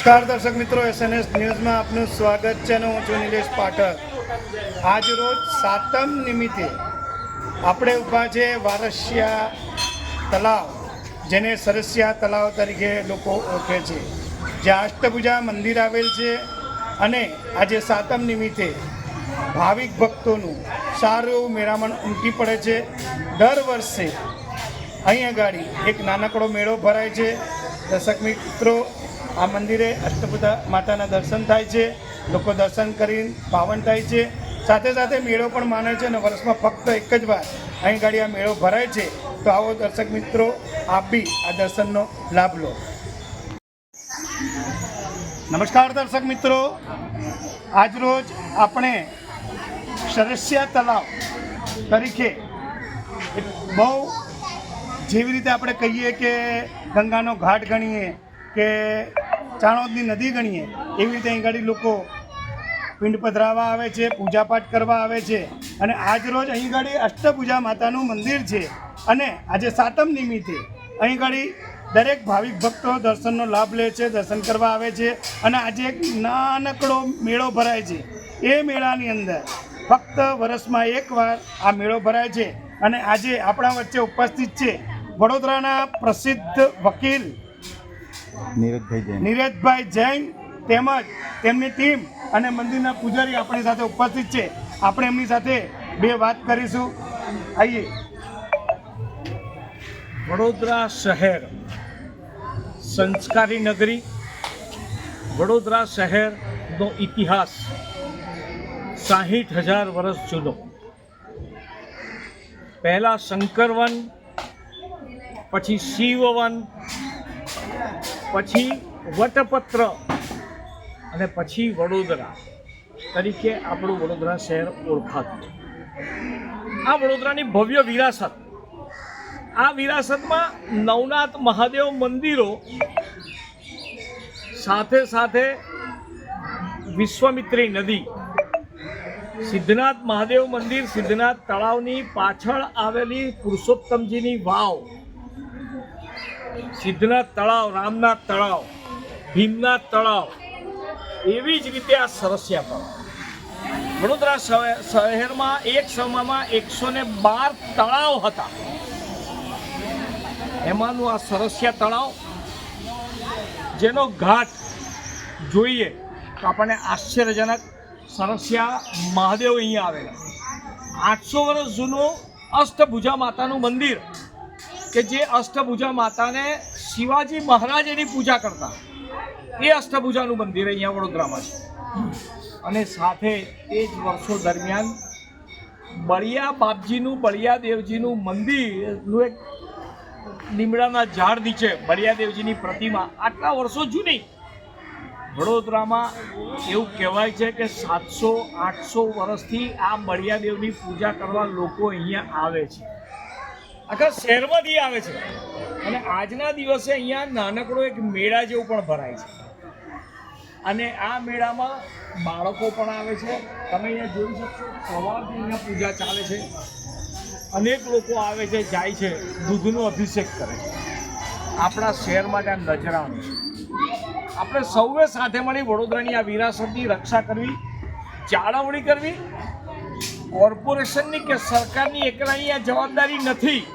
નમસ્કાર દર્શક મિત્રો એસએનએસ ન્યૂઝમાં આપનું સ્વાગત છે અને હું છું નિલેશ પાઠક. આજ રોજ સાતમ નિમિત્તે આપણે ઊભા છે વારસિયા તલાવ, જેને સરસિયા તલાવ તરીકે લોકો ઓળખે છે. જ્યાં અષ્ટભુજા મંદિર આવેલ છે અને આજે સાતમ નિમિત્તે ભાવિક ભક્તોનું સારું એવું મેળામણ ઉમટી પડે છે. દર વર્ષે અહીં આગળ એક નાનકડો મેળો ભરાય છે. દર્શક મિત્રો આ મંદિરે અષ્ટપુતા માતાના દર્શન થાય છે, લોકો દર્શન કરીને પાવન થાય છે. સાથે સાથે મેળો પણ માને છે અને વર્ષમાં ફક્ત એક જ વાર અહીં ગાડી આ મેળો ભરાય છે. તો આવો દર્શક મિત્રો, આપ બી આ દર્શનનો લાભ લો. નમસ્કાર દર્શક મિત્રો. આજરોજ આપણે સરસ્યા તલાવ તરીકે બહુ જેવી રીતે આપણે કહીએ કે ગંગાનો ઘાટ ગણીએ કે ચાણોદની નદી ગણીએ, એવી રીતે અહીં ગાડી લોકો પિંડ પધરાવા આવે છે, પૂજાપાઠ કરવા આવે છે. અને આજ રોજ અહીં ઘડી અષ્ટભુજા માતાનું મંદિર છે. અને આજે સાતમ નિમિત્તે અહીં ઘડી દરેક ભાવિક ભક્તો દર્શનનો લાભ લે છે, દર્શન કરવા આવે છે. અને આજે એક નાનકડો મેળો ભરાય છે. એ મેળાની અંદર ફક્ત વર્ષમાં એકવાર આ મેળો ભરાય છે. અને આજે આપણા વચ્ચે ઉપસ્થિત છે વડોદરાના પ્રસિદ્ધ વકીલ નીરજભાઈ જૈન. નીરજભાઈ જૈન તેમજ તેમની ટીમ અને મંદિરના પૂજારી આપણી સાથે ઉપસ્થિત છે. આપણે એમની સાથે બે વાત કરીશું. આઈએ. વડોદરા શહેર, સંસ્કારી નગરી. વડોદરા શહેરનો ઇતિહાસ સાહીઠ હજાર વર્ષ જૂનો. પહેલાં શંકરવન, પછી શિવવન પછી વટપત્ર અને પછી વડોદરા તરીકે આપણું વડોદરા શહેર ઓળખાતું. આ વડોદરાની ભવ્ય વિરાસત. આ વિરાસતમાં નવનાથ મહાદેવ મંદિરો સાથે સાથે વિશ્વામિત્રી નદી, સિદ્ધનાથ મહાદેવ મંદિર, સિદ્ધનાથ તળાવની પાછળ આવેલી પુરુષોત્તમજીની વાવ સિદ્ધનાથ તળાવ, રામનાથ તળાવ, ભીમનાથ તળાવ, એવી જ રીતે આ સરસ્યા તળાવ વડોદરા શહેરમાં એક સમયમાં એકસો ને બાર તળાવ હતા. એમાંનું આ સરસિયા તળાવ, જેનો ઘાટ જોઈએ તો આપણને આશ્ચર્યજનક સરસિયા મહાદેવ અહીંયા આવેલા. આઠસો વર્ષ જૂનું અષ્ટભુજા માતાનું મંદિર કે જે અષ્ટભુજા માતાને શિવાજી મહારાજ એની પૂજા કરતા. એ અષ્ટભુજાનું મંદિર અહીંયા વડોદરામાં છે. અને સાથે એ જ વર્ષો દરમિયાન બળિયા બાપજીનું, બળિયા દેવજીનું મંદિરનું એક લીમડાના ઝાડ નીચે બળિયાદેવજીની પ્રતિમા આટલા વર્ષો જૂની. વડોદરામાં એવું કહેવાય છે કે સાતસો, આઠસો વર્ષથી આ બળિયાદેવની પૂજા કરવા લોકો અહીંયા આવે છે. આખા શહેરમાંથી આવે છે. અને આજના દિવસે અહીંયા નાનકડો એક મેળા જેવું પણ ભરાય છે. અને આ મેળામાં બાળકો પણ આવે છે. તમે અહીંયા જોઈ શકશો, સવારથી અહીંયા પૂજા ચાલે છે. અનેક લોકો આવે છે, જાય છે, દૂધનો અભિષેક કરે છે. આપણા શહેર માટે આ છે. આપણે સૌએ સાથે મળી વડોદરાની આ વિરાસતની રક્ષા કરવી, જાળવણી કરવી કોર્પોરેશનની કે સરકારની એકલાની આ જવાબદારી નથી?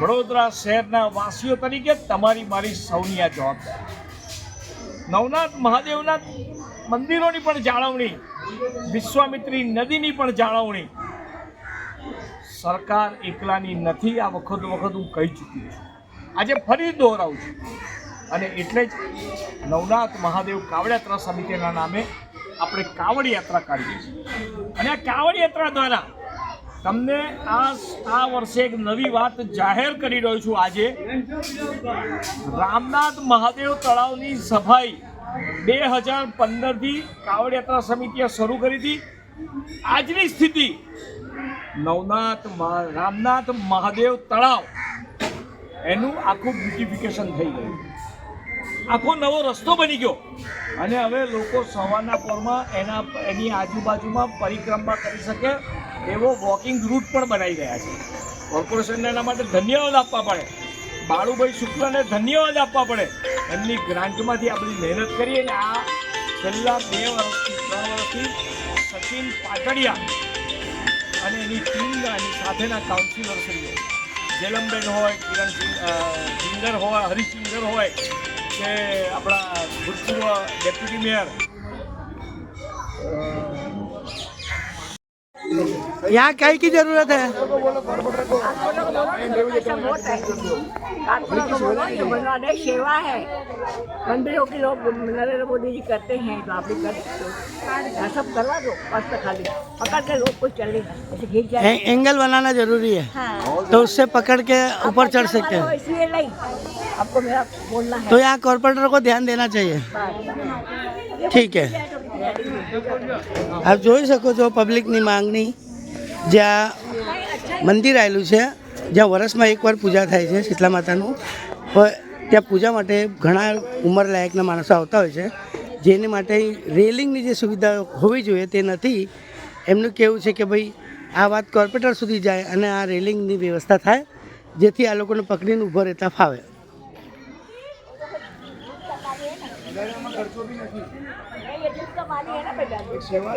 વડોદરા શહેરના વાસીઓ તરીકે તમારી મારી સૌની આ જવાબદારી. નવનાથ મહાદેવના મંદિરોની પણ જાળવણી, વિશ્વામિત્રી નદીની પણ જાળવણી. સરકાર એકલાની નથી, આ વખત વખત હું કહી ચૂક્યો છું. આજે ફરી દોહરાવું છું. અને એટલે જ નવનાથ મહાદેવ કાવડિયા યાત્રા સમિતિના નામે આપણે કાવડ યાત્રા કાઢીએ છીએ અને આ કાવડ યાત્રા દ્વારા તમને આ આ વર્ષે એક નવી વાત જાહેર કરી રહ્યો છું આજે. રામનાથ મહાદેવ તળાવની સફાઈ બે હજાર પંદરથી કાવડ યાત્રા સમિતિએ શરૂ કરી હતી. આજની સ્થિતિ, નવનાથ રામનાથ મહાદેવ તળાવ, એનું આખું બ્યુટિફિકેશન થઈ ગયું. આખો નવો રસ્તો બની ગયો. અને હવે લોકો સવારના પોરમાં એના એની આજુબાજુમાં પરિક્રમા કરી શકે એવો વોકિંગ રૂટ પણ બનાવી રહ્યા છે. કોર્પોરેશનને એના માટે ધન્યવાદ આપવા પડે. બાળુભાઈ શુક્લને ધન્યવાદ આપવા પડે. એમની ગ્રાન્ટમાંથી આપણી મહેનત કરીએ ને આ છેલ્લા બે વર્ષથી, ત્રણ વર્ષથી સચિન પાટડિયા અને એની ટીમના એની સાથેના કાઉન્સિલર્સરીઓ જેલમબેન હોય કિરણ સિંગ સિંગર હોય હરિસિંગર હોય કે આપણા ભૂતપૂર્વ ડેપ્યુટી મેયર यहाँ काय की जरूरत है ऐसा बहुत है कारखाना को बोलो ये बनवाने सेवा है मंदिरों के लोग नरेंद्र मोदी जी करते हैं तो आप भी कर सकते हो यहाँ सब करवा दो मस्त खाली पकड़ के लोग कोई चले ऐसे घिर जाए ए- एंगल बनाना जरूरी है हाँ तो उससे पकड़ के ऊपर चढ़ सकते हो हैं इसलिए नहीं आपको मेरा बोलना है तो यहाँ कॉरपोरेटर को ध्यान देना चाहिए बस। ठीक है આપ જોઈ શકો છો પબ્લિકની માંગણી જ્યાં મંદિર આવેલું છે જ્યાં વર્ષમાં એકવાર પૂજા થાય છે શીતલા માતાનું ત્યાં પૂજા માટે ઘણા ઉંમરલાયકના માણસો આવતા હોય છે જેને માટે રેલિંગની જે સુવિધા હોવી જોઈએ તે નથી. એમનું કહેવું છે કે ભાઈ આ વાત કોર્પોરેટર સુધી જાય અને આ રેલિંગની વ્યવસ્થા થાય જેથી આ લોકોને પકડીને ઊભો રહેતા ફાવે. સેવા